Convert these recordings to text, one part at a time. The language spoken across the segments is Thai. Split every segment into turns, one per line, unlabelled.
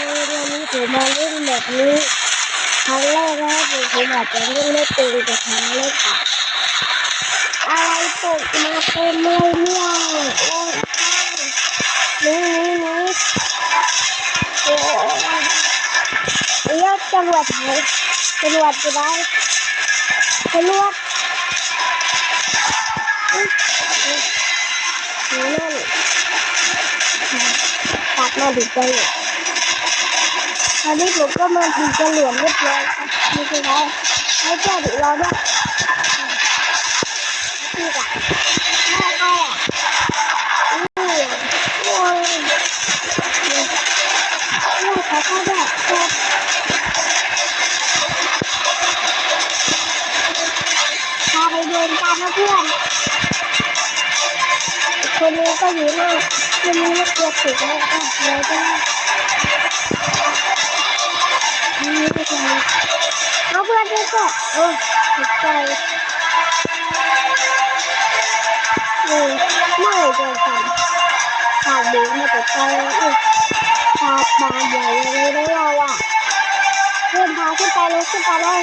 วันนี้ผมมาเล่นแบบนี้ครั้งแรกนะครับผมอาจจะเล่นไม่เป็นแต่ครั้งแรกอะอะไรตกมาเต็มเลยเนี่ยโอ้ยนี่นี่นี่โอ้ยเรียกตำรวจไหนตำรวจจะได้ตำรวจอุ๊ยอุ๊ยนี่นั่นตัดมาถึงใจ ตอนนี้ผมก็มาถึงจะเหลือเรียบร้อยครับนี่คือเขาให้เจ้าดูเราด้วยนี่จ้ะแม่ก็อะนี่โอ้ยนี่นี่ขอโทษด้วยครับพาไปเดินกันนะเพื่อนคนนี้ก็อยู่นั่นคนนี้ก็เกือบถึงแล้วอะเราจ พื่อนด้วยก็โอ้ตกใจเออไม่เจอกันปากเด็กมาตกใจเออตาบานใหญ่เลยนะเราอะเพื่อนพาขึ้นไปเลยขึ้นไปเลย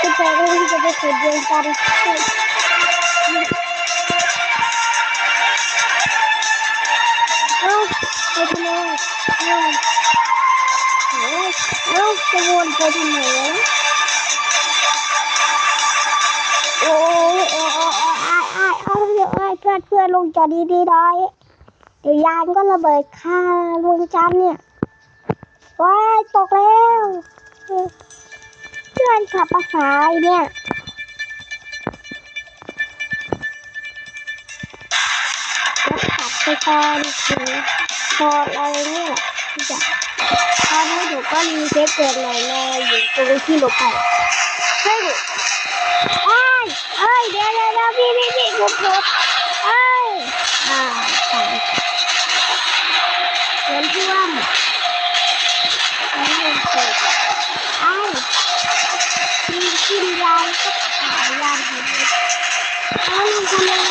ขึ้นไปเลยที่จะไปขุดเดินกันเอ้าไปทำไมเอ้าเอ้าเอ้า จะวนไปทำไมวะโอ้ยโอ้ยโอ้ยโอ้ยไอ้ไอ้เอาเดี๋ยวไอ้เพื่อนเพื่อนลงจอดดีๆหน่อยเดี๋ยวยานก็ระเบิดค่าลวงจันเนี่ยว้ายตกแล้วเพื่อนขับภาษาเนี่ยขับไปตอนถึงพออะไรเนี่ย แหละที่ถูก็รีเซ็ตเกิดหน่อยเลยอยู่ตรงที่หนูไปเฮ้ยเอ้ยเอ้ยเดี๋ยวเดี๋ยวพี่พี่พี่หยุดหยุเอ้ยอ่าตายเดินท่วมเอ้เกิดเอ้ยกินกินยาก็หายาหายไปเอ้ยทำไม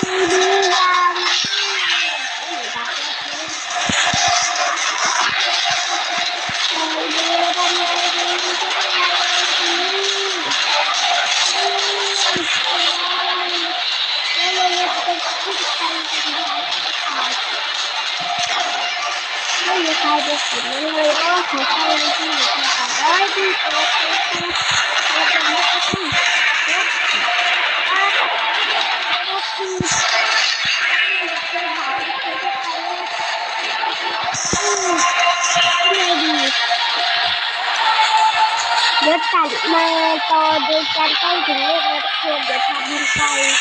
ไม่มีใครไปขุดมันเลยเพราะว่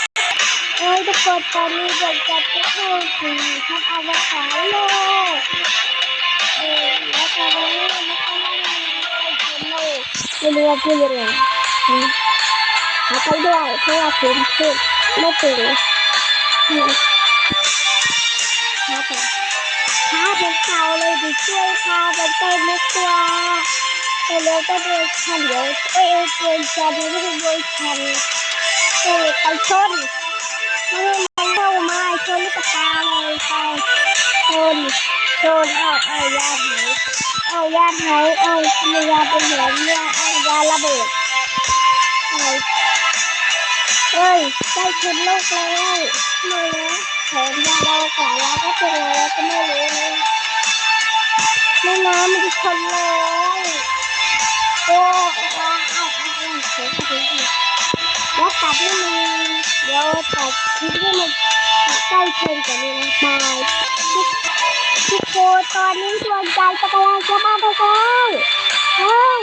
า เขาเข้าไปที่อยู่ตรงกลางเอ้ยดีโอ้โหเราจะไม่ต้องเดี๋ยวตัดมาต่อโดยการใกล้ถึงเลขแล้วทุกคนเดี๋ยวทำมันไปเอ้ยทุกคนตอนนี้เดี๋ยวจะไปเข้าสู่ทัพอวกาศโลกเออแล้วตอนนี้มันก็ไม่ได้ไปถึงโลกไม่รู้ว่าพูดยังไงนะหาไปด้วยเพราะว่าผมพูดไม่เป็นอืมหาไปหาเป็นเขาเลยดิช่วยพาไปเต้นดีกว่าไปเร็วก็โดนฉันเดี๋ยวเอ้ยโดนฉันไม่ได้โดนฉันเอ้ยไปชน ม่ไม่เข้ามาชนลูกตาเลยไปชนชนเอาเอายาหายเอายาหายเอายาเป็นแบบเนี้ยเอายาระเบิดเอาเอ้ยได้ชนโลกแล้วไม่นะแถมยาเราก่อนแล้วก็เป็นอะไรก็ไม่รู้เลยไม่นะมันจะชนเลยโอ้ว้าวอ้าวอ้าวอ้าเสียงดีแล้วตัดให้มัน เดี๋ยวตัดคลิปให้มันใกล้เคียงกันเลยนะบายทุกคนตอนนี้ดวงใจจะกำลังจะมาไปแล้วเฮ้ย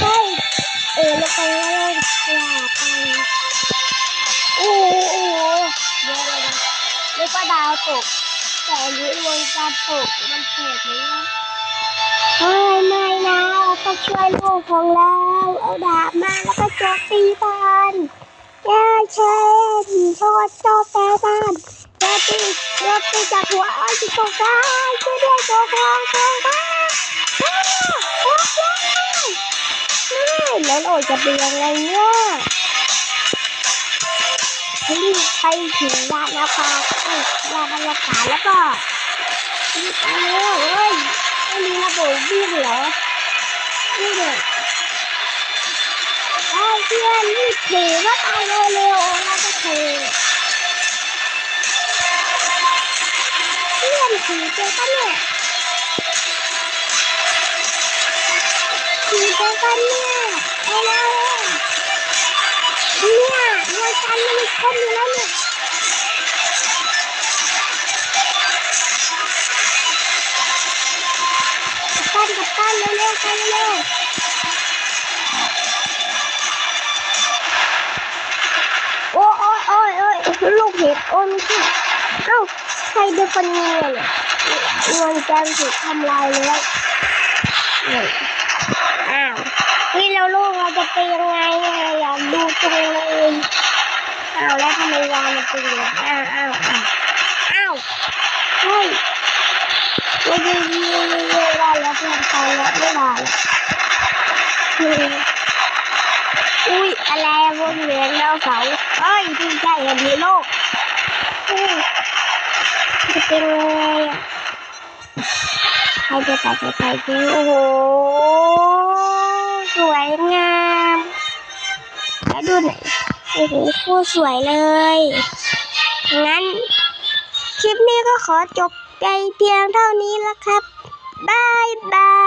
เฮ้ยเออแล้วก็เริ่มกลาไปโอ้โหเดี๋ยวเดี๋ยวเดี๋ยกว่าดาวตกแต่อันนี้ดวงจันทร์ตกมันแปลกเลยนะเฮ้ยไม่นะเราต้องช่วยลูกของเราเอาดาบมาแล้วก็โจมตีมัน ย่าเชนโทษโจมแต่มันโจมตีโจมตีจากหัวอ้อยที่ตกได้ช่วยด้วยโจมตีโจมตีอ้าวโอ้ยไม่แล้วโอ้ยจะเป็นยังไงเนี่ยรีบไปถึงยานอวกาศเอ้ยยานอวกาศแล้วก็รีบไปเร็วเอ้ยไม่มีระบบวิ่งเหรอนี่เด็ก ไอ้เพื่อนรีบถือว่าตายเร็วๆเราจะถือเพื่อนถือเจอกันเนี่ยถือเจอกันเนี่ยเอาแล้วเนี่ยเงินฉันมันคมอยู่แล้วเนี่ยกัปตันกัปตันเร็วๆไปเร็วๆ ลูกเห็บอ้ยไม่ใช่เอ้าใครเป็นคนเงินเงินแกมถูกทำลายแล้วอ้าวนี่เราลูกเราจะเป็นยังไงอยากดูจังเลยอ้าวแล้วทำไมวางมันเป็นอย่างนี้อ้าวอ้าวอ้าวอ้าวเฮ้ยไม่ได้ยินเวลาแล้วเพื่อนไปแล้วไม่ได้อุ้ยอะไรวนเวียนแล้วเสา เอ้ยที่ใช่อันนี้โลกจะเป็นไงอะใครจะตัดจะไปดีโอ้โห สวยงามแล้วดูหน่อยโอ้โหคตรสวยเลยงั้น คลิปนี้ก็ขอจบไปเพียงเท่านี้แล้วครับบายบาย